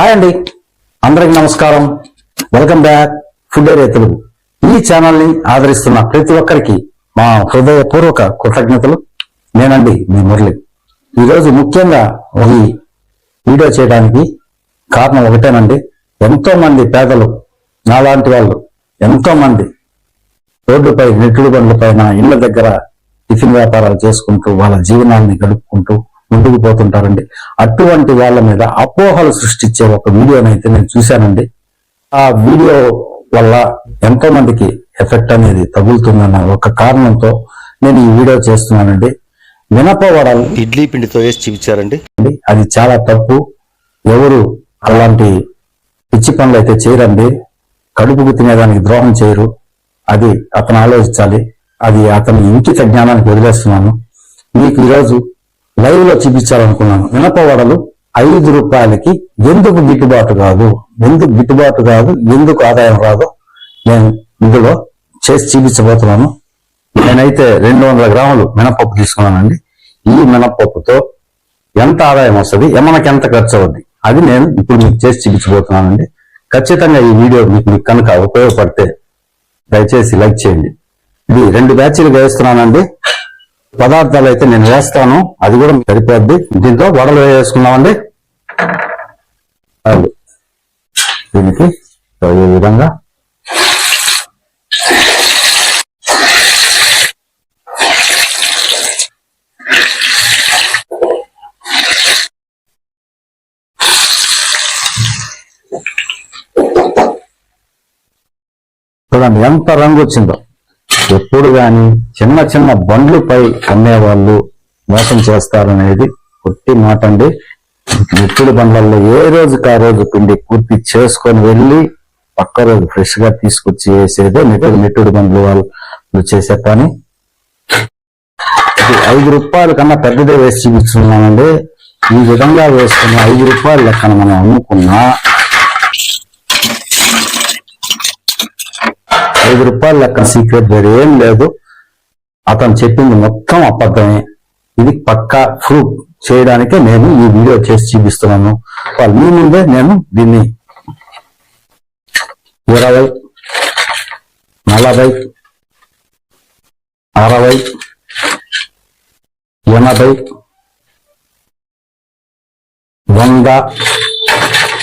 Hi అండి. అందరికి నమస్కారం. Welcome back food area Telugu ఈ ఛానల్ని ఆదరిస్తున్న ప్రతి ఒక్కరికి మా హృదయపూర్వక కృతజ్ఞతలు. నేనండి మీ మురళి. ఈరోజు ముఖ్యంగా ఈ వీడియో చేయడానికి కారణం ఒకటేనండి. ఎంతో మంది పేదలు నాలాంటి వాళ్ళు ఎంతో మంది రోడ్డుపై నెట్టుడు బండ్ల పైన ఇళ్ళ దగ్గర టిఫిన్ వ్యాపారాలు చేసుకుంటూ వాళ్ళ జీవనాన్ని గడుపుకుంటూ ముందుకు పోతుంటారండి అటువంటి వాళ్ళ మీద అపోహలు సృష్టించే ఒక వీడియోనైతే నేను చూశానండి. ఆ వీడియో వల్ల ఎంతో మందికి ఎఫెక్ట్ అనేది తగులుతుందన్న ఒక కారణంతో నేను ఈ వీడియో చేస్తున్నానండి. మినపవడలు ఇడ్లీ పిండితో వేసి చూపించారండి. అది చాలా తప్పు. ఎవరు అలాంటి పిచ్చి పనులు అయితే చేయరండి. కడుపుకు తినేదానికి ద్రోహం చేయరు. అది అతను ఆలోచించాలి. అది అతని ఇంకిత జ్ఞానానికి వదిలేస్తున్నాను. మీకు ఈరోజు లైవ్లో చూపించాలనుకున్నాను. మినపవడలు ఐదు రూపాయలకి ఎందుకు గిట్టుబాటు కాదు? ఎందుకు గిట్టుబాటు కాదు? ఎందుకు ఆదాయం రాదు? నేను ఇందులో చేసి చూపించబోతున్నాను. నేనైతే రెండు వందల గ్రాములు మినపప్పు తీసుకున్నానండి. ఈ మినపప్పుతో ఎంత ఆదాయం వస్తుంది? మనకి ఎంత ఖర్చు అవుద్ది? అది నేను ఇప్పుడు మీకు చేసి చూపించబోతున్నానండి. ఖచ్చితంగా ఈ వీడియో మీకు మీకు కనుక ఉపయోగపడితే దయచేసి లైక్ చేయండి. ఇది రెండు బ్యాచ్లు వేస్తున్నానండి. పదార్థాలు అయితే నేను వేస్తాను. అది కూడా సరిపోద్ది. దీంతో వడలు వేసుకున్నామండి అది. దీనికి ఈ విధంగా. చూడండి ఎంత రంగు వచ్చిందో. ఎప్పుడు కానీ చిన్న చిన్న బండ్లపై అమ్మేవాళ్ళు మోసం చేస్తారనేది కొట్టి మాట అండి నెట్టుడు బండ్లలో ఏ రోజుకి ఆ రోజు పిండి పూర్తి చేసుకొని వెళ్ళి పక్క రోజు ఫ్రెష్గా తీసుకొచ్చి వేసేదే మిగతా నెట్టుడు బండ్లు వాళ్ళు చేసే పని. ఐదు రూపాయల కన్నా పెద్దదే వేసి చూపిస్తున్నామండి ఈ విధంగా వేసుకున్న ఐదు రూపాయల లెక్కన మనం అమ్ముకున్నా ఐదు రూపాయల లెక్క సీక్రెట్ వేరే ఏం లేదు. అతను చెప్పింది మొత్తం అబద్ధమే. ఇది పక్కా ప్రూఫ్ చేయడానికే నేను ఈ వీడియో చేసి చూపిస్తున్నాను. వాళ్ళ మీ ముందే నేను దీన్ని ఇరవై నలభై అరవై ఎనభై వంద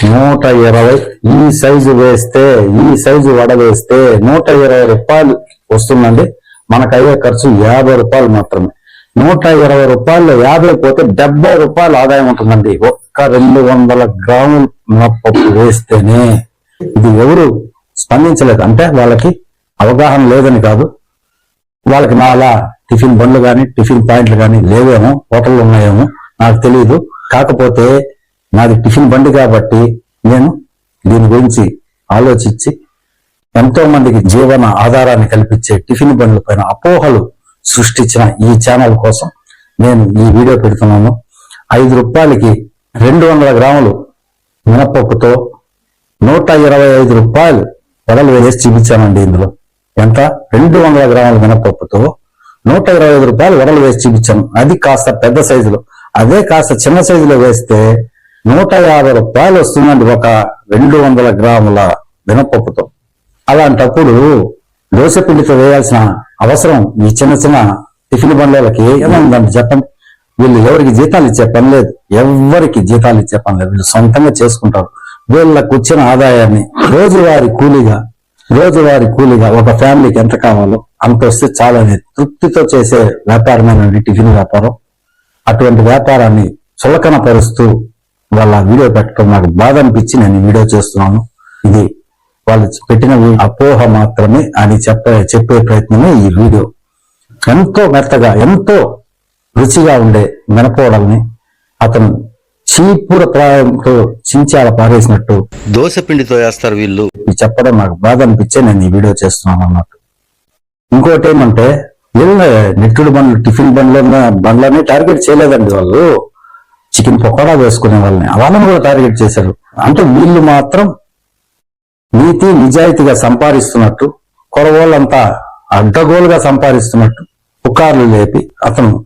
నూట ఇరవై ఈ సైజు వేస్తే ఈ సైజు వడ వేస్తే నూట ఇరవై రూపాయలు వస్తుందండి. మనకు అయ్యే ఖర్చు యాభై రూపాయలు మాత్రమే. నూట ఇరవై రూపాయలు యాభై పోతే డెబ్బై రూపాయలు ఆదాయం ఉంటుందండి. ఒక్క రెండు వందల గ్రాముల మినప్పప్పు వేస్తేనే ఇది ఎవరు స్పందించలేదు. అంటే వాళ్ళకి అవగాహన లేదని కాదు. వాళ్ళకి నాలా టిఫిన్ బండ్లు కానీ టిఫిన్ పాయింట్లు కానీ లేవేమో హోటళ్ళు ఉన్నాయేమో నాకు తెలియదు కాకపోతే నాది టిఫిన్ బండి కాబట్టి నేను దీని గురించి ఆలోచించి ఎంతో మందికి జీవన ఆధారాన్ని కల్పించే టిఫిన్ బండ్ల పైన అపోహలు సృష్టించిన ఈ ఛానల్ కోసం నేను ఈ వీడియో పెడుతున్నాను. ఐదు రూపాయలకి రెండు వందల గ్రాములు మినపప్పుతో నూట ఇరవై ఐదు రూపాయలు వడలు వేసి చూపించానండి ఇందులో. ఎంత? రెండు వందల గ్రాముల మినపప్పుతో నూట ఇరవై ఐదు రూపాయలు వడలు వేసి చూపించాను. అది కాస్త పెద్ద సైజులో. అదే కాస్త చిన్న సైజులో వేస్తే నూట యాభై రూపాయలు వస్తుందండి ఒక రెండు వందల గ్రాముల మినపప్పుతో. అలాంటప్పుడు దోశ పిండితో వేయాల్సిన అవసరం ఈ చిన్న చిన్న టిఫిన్ బండ్లకి ఏమైందండి చెప్పండి? వీళ్ళు ఎవరికి జీతాలు ఇచ్చే పని లేదు. ఎవరికి జీతాలు ఇచ్చే పని లేదు. వీళ్ళు సొంతంగా చేసుకుంటారు. వీళ్ళకు వచ్చిన ఆదాయాన్ని రోజువారి కూలీగా రోజువారి కూలీగా ఒక ఫ్యామిలీకి ఎంత కావాలో అంత వస్తే చాలా తృప్తితో చేసే వ్యాపారమేనండి టిఫిన్ వ్యాపారం. అటువంటి వ్యాపారాన్ని చులకన పరుస్తూ వాళ్ళ వీడియో పెట్టడం నాకు బాధ అనిపించి నేను వీడియో చేస్తున్నాను. ఇది వాళ్ళు పెట్టిన అపోహ మాత్రమే అని చెప్పే చెప్పే ప్రయత్నమే ఈ వీడియో. ఎంతో మెత్తగా ఎంతో రుచిగా ఉండే మినపోవడాన్ని అతను చీపుర ప్రాయంతో చించాల పారేసినట్టు దోశ పిండితో వేస్తారు వీళ్ళు. చెప్పడం నాకు బాధ అనిపించే నేను ఈ వీడియో చేస్తున్నాను అన్నట్టు. ఇంకోటి ఏమంటే వీళ్ళ నెట్టుడు బండ్లు టిఫిన్ బండ్లు బండ్లని టార్గెట్ చేయలేదండి వాళ్ళు. చికెన్ పకోడా వేసుకునే వాళ్ళని. వాళ్ళని కూడా టార్గెట్ చేశారు అంటే వీళ్ళు మాత్రం నీతి నిజాయితీగా సంపాదిస్తున్నట్టు కొరవాళ్ళంతా అడ్డగోలుగా సంపాదిస్తున్నట్టు పుకార్లు లేపి అతను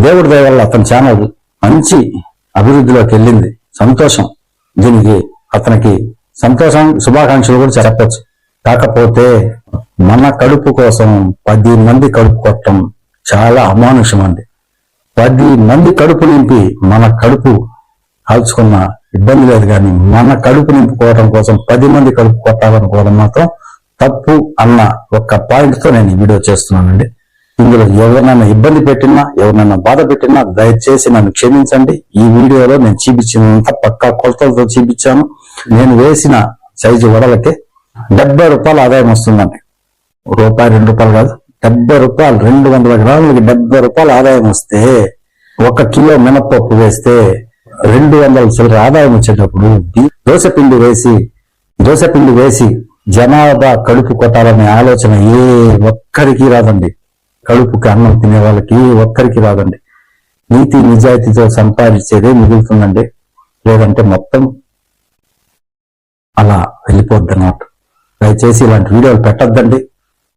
దేవుడి దయవల్ల అతని ఛానల్ మంచి అభివృద్ధిలోకి వెళ్ళింది. సంతోషం. దీనికి అతనికి సంతోషం శుభాకాంక్షలు కూడా చెప్పచ్చు. కాకపోతే మన కడుపు కోసం పది మంది కడుపు కొట్టడం చాలా అమానుషం అండి పది మంది కడుపు నింపి మన కడుపు కాల్చుకున్న ఇబ్బంది లేదు కానీ మన కడుపు నింపుకోవడం కోసం పది మంది కడుపు కొట్టాలనుకోవడం మాత్రం తప్పు అన్న ఒక్క పాయింట్తో నేను ఈ వీడియో చేస్తున్నానండి. ఇందులో ఎవరినైనా ఇబ్బంది పెట్టినా ఎవరినైనా బాధ పెట్టినా దయచేసి నన్ను క్షమించండి. ఈ వీడియోలో నేను చూపించినంత పక్కా కొలతలతో చూపించాను. నేను వేసిన సైజు వడలకి డెబ్బై రూపాయల ఆదాయం వస్తుందండి. రూపాయి రెండు రూపాయలు కాదు. డెబ్బై రూపాయలు రెండు వందల గ్రాములకి డెబ్బై రూపాయలు ఆదాయం వస్తే ఒక కిలో మినపప్పు వేస్తే రెండు వందల చిల్లర ఆదాయం వచ్చేటప్పుడు దోశపిండి వేసి దోశపిండి వేసి జనాభా కడుపు కొట్టాలనే ఆలోచన ఏ ఒక్కరికి రాదండి. కడుపుకి అన్నం తినే వాళ్ళకి ఒక్కరికి రాదండి. నీతి నిజాయితీతో సంపాదించేదే మిగులుతుందండి. లేదంటే మొత్తం అలా వెళ్ళిపోద్ది అన్నమాట. దయచేసి ఇలాంటి వీడియోలు పెట్టొద్దండి.